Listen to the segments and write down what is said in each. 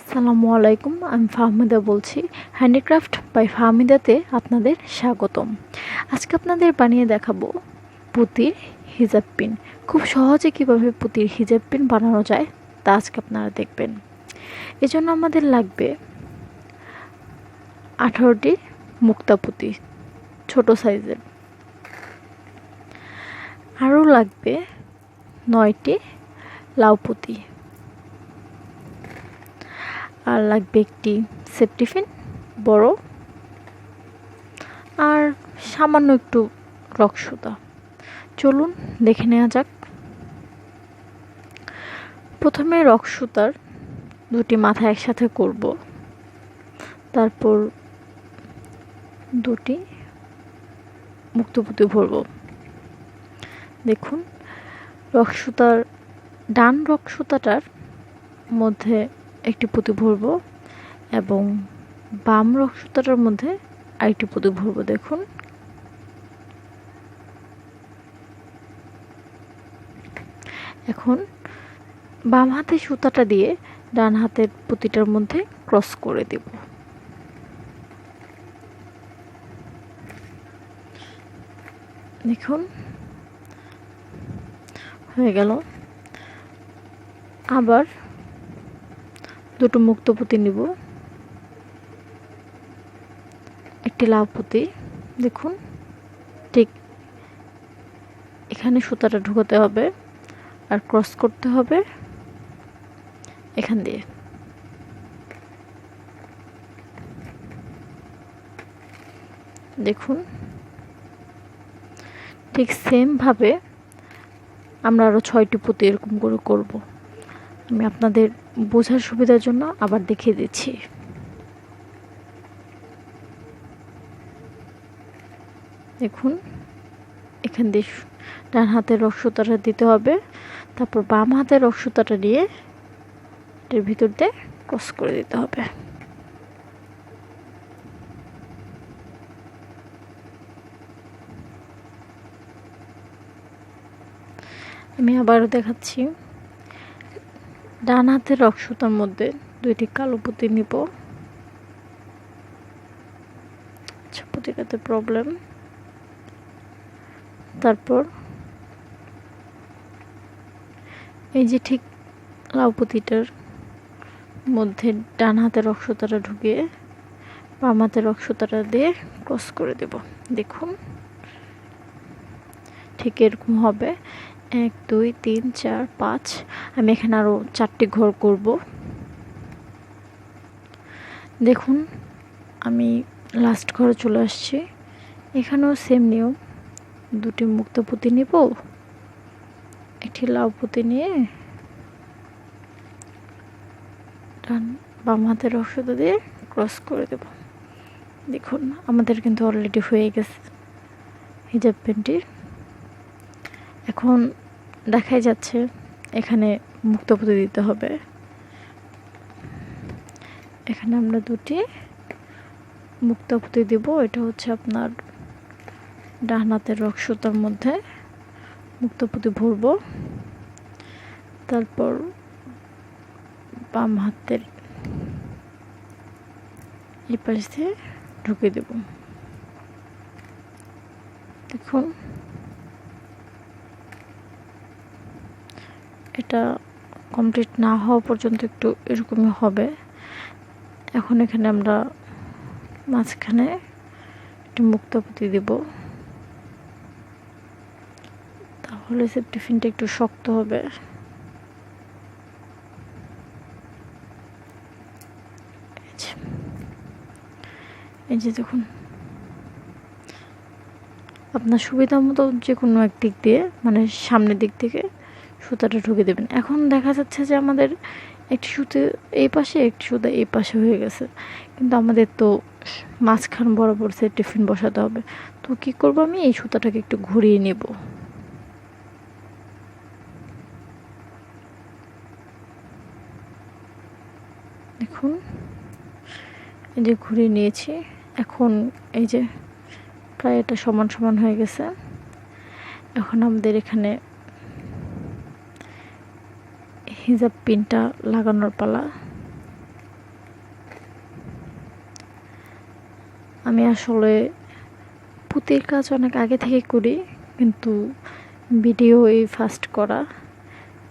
আসসালামু আলাইকুম, আমি ফাহমিদা বলছি। হ্যান্ডিক্রাফট বাই ফাহমিদাতে আপনাদের স্বাগতম। আজকে আপনাদের বানিয়ে দেখাবো পুঁতির হিজাব পিন। খুব সহজে কীভাবে পুঁতির হিজাব পিন বানানো যায় তা আজকে আপনারা দেখবেন। এজন্য আমাদের লাগবে আঠারোটি মুক্তা পুঁতি, ছোট সাইজের। আরও লাগবে নয়টি লাউ পুঁতি। আর লাগবে একটি সেপটিফিন বড়, আর সামান্য একটু রক সুতা। চলুন দেখে নেওয়া যাক। প্রথমে রক সুতার দুটি মাথা একসাথে করব। তারপর দুটি মুক্তপুতি ভরব। দেখুন, রক সুতার ডান রক সুতাটার মধ্যে একটি পুঁতি ভরব এবং বাম রক্তটার মধ্যে আরেকটি পুঁতি ভরব, দেখুন। এখন বাম হাতে সুতাটা দিয়ে ডান হাতের পুঁতিটার মধ্যে ক্রস করে দেব। দেখুন, হয়ে গেল। আবার দুটো মুক্ত পুঁতি নিব। একটি লাউ পুঁতি দেখুন। ঠিক এখানে সুতাটা ঢুকাতে হবে আর ক্রস করতে হবে এখান দিয়ে। দেখুন। ঠিক সেমভাবে আমরা আরও ছয়টি পুঁতি এরকম করে করব। আমি আপনাদের বোঝার সুবিধার জন্য আবার দেখিয়ে দিচ্ছি। দেখুন, এখান দিয়ে ডান হাতের রক্সতাটা দিতে হবে, তারপর বাম হাতের রক্সতাটা নিয়ে এটার ভিতর দিয়ে ক্রস করে দিতে হবে। আমি আবারও দেখাচ্ছি। ডান হাতের রক্সতার মধ্যে দুইটি কালো পুঁতি নিব। আচ্ছা প্রবলেম তারপর এই যে ঠিক লাউ পুঁতিটার মধ্যে ডান হাতের রক্সতাটা ঢুকিয়ে বাম হাতের রক্সতাটা দিয়ে ক্রস করে দেব। দেখুন, ঠিক এরকম হবে। এক, দুই, তিন, চার, পাঁচ। আমি এখানে আরও চারটি ঘর করব। দেখুন, আমি লাস্ট ঘরে চলে আসছি। এখানেও সেম নিয়ম। দুটি মুক্ত পুঁতি নিব, একটি লাউ পুঁতি নিয়ে ডান বাম হাতের ওষুধ দিয়ে ক্রস করে দেব। দেখুন, আমাদের কিন্তু অলরেডি হয়ে গেছে হিজাব প্যান্টির এখন দেখাই যাচ্ছে, এখানে মুক্তপুতি দিতে হবে। এখানে আমরা দুটি মুক্তপুতি দিব, এটা হচ্ছে আপনার ডান হাতের রক্সতার মধ্যে মুক্তপুতি ভরব। তারপর বাম হাতের এই পাশ দিয়ে ঢুকে দেব। দেখুন এটা কমপ্লিট না হওয়া পর্যন্ত একটু এরকমই হবে। এখন এখানে আমরা মাঝখানে একটু মুক্তপতি দেব। তাহলে সে টিফিনটা একটু শক্ত হবে। এই যে দেখুন। আপনার সুবিধা মতো যে কোনো এক দিক দিয়ে মানে সামনের দিক থেকে সুতাটা ঢুকে দেবেন। এখন দেখা যাচ্ছে যে আমাদের একটি সুতো এই পাশে, একটি সুতো এই পাশে হয়ে গেছে। কিন্তু আমাদের তো মাঝখান বরাবর সে টিফিন বসাতে হবে। তো কি করব আমি? এই সুতাটাকে একটু ঘুরিয়ে নেব। দেখুন, এই যে ঘুরিয়ে নিয়েছি। এখন এই যে প্রায় এটা সমান সমান হয়ে গেছে। এখন আমাদের এখানে হিজাব পিনটা লাগানোর পালা। আমি আসলে পুতির কাজ অনেক আগে থেকে করি, কিন্তু ভিডিও এই ফার্স্ট করা,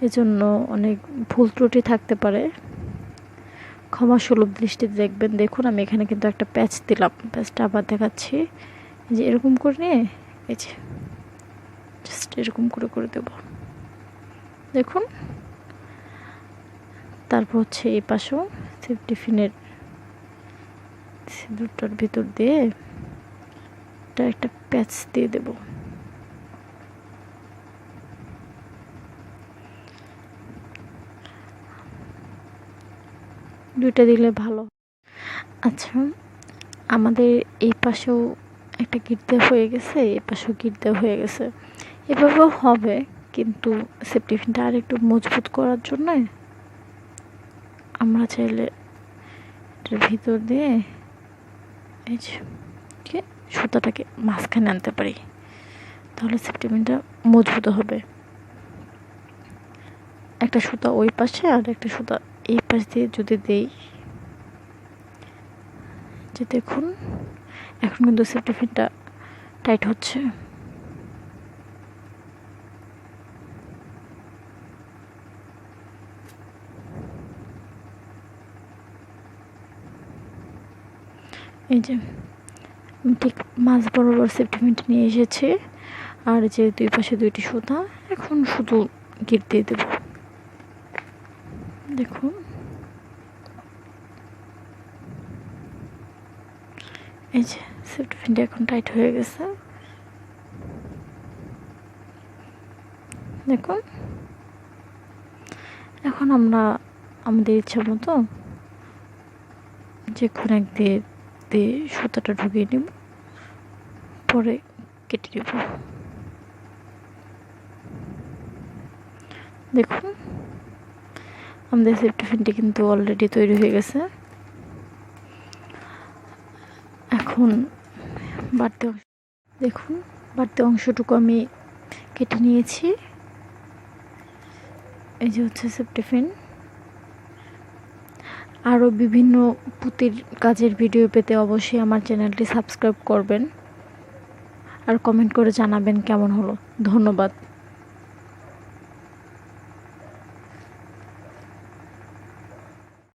এজন্য অনেক ভুল ত্রুটি থাকতে পারে। ক্ষমা সুলভ দৃষ্টিতে দেখবেন। দেখুন, আমি এখানে কিন্তু একটা প্যাচ দিলাম। প্যাচটা আবার দেখাচ্ছি। যে এরকম করে নিয়ে, এই যে জাস্ট এরকম করে করে দেব। দেখুন। তারপর হচ্ছে এই পাশেও টিফিনের সিঁদুরটার ভিতর দিয়ে একটা প্যাচ দিয়ে দেব। দুইটা দিলে ভালো। আচ্ছা আমাদের এই পাশেও একটা গিট দেওয়া হয়ে গেছে, এই পাশেও গিট দেওয়া হয়ে গেছে। এভাবেও হবে, কিন্তু সেফটিফিনটা আর একটু মজবুত করার জন্য আমরা চাইলে এটার ভিতর দিয়ে এই যে সুতাটাকে মাঝখানে আনতে পারি। তাহলে সেফটিপিনটা মজবুত হবে। একটা সুতা ওই পাশে আর একটা সুতা এই পাশ দিয়ে যদি দেই, যে দেখুন, এখন কিন্তু সেফটিপিনটা টাইট হচ্ছে। এই যে ঠিক মাছ বরাবর সেফটিমেন্ট নিয়ে এসেছে। আর যে দুই পাশে দুইটি সুতা, এখন শুধু গিট দিয়ে দেব। দেখুন। এই যে সেফটিমেন্টটা এখন টাইট হয়ে গেছে। দেখুন। এখন আমরা, আমাদের ইচ্ছা মতো যে এক দিয়ে দিয়ে সুতাটা ঢুকিয়ে নিব, পরে কেটে নেব। দেখুন, আমাদের সেফটিফিনটি কিন্তু অলরেডি তৈরি হয়ে গেছে। এখন বাড়তি অংশ, দেখুন, বাড়তি অংশটুকু আমি কেটে নিয়েছি। এই যে হচ্ছে সেফটিফিন আরও বিভিন্ন পুঁতির কাজের ভিডিও পেতে অবশ্যই আমার চ্যানেলটি সাবস্ক্রাইব করবেন। আর কমেন্ট করে জানাবেন কেমন হলো। ধন্যবাদ।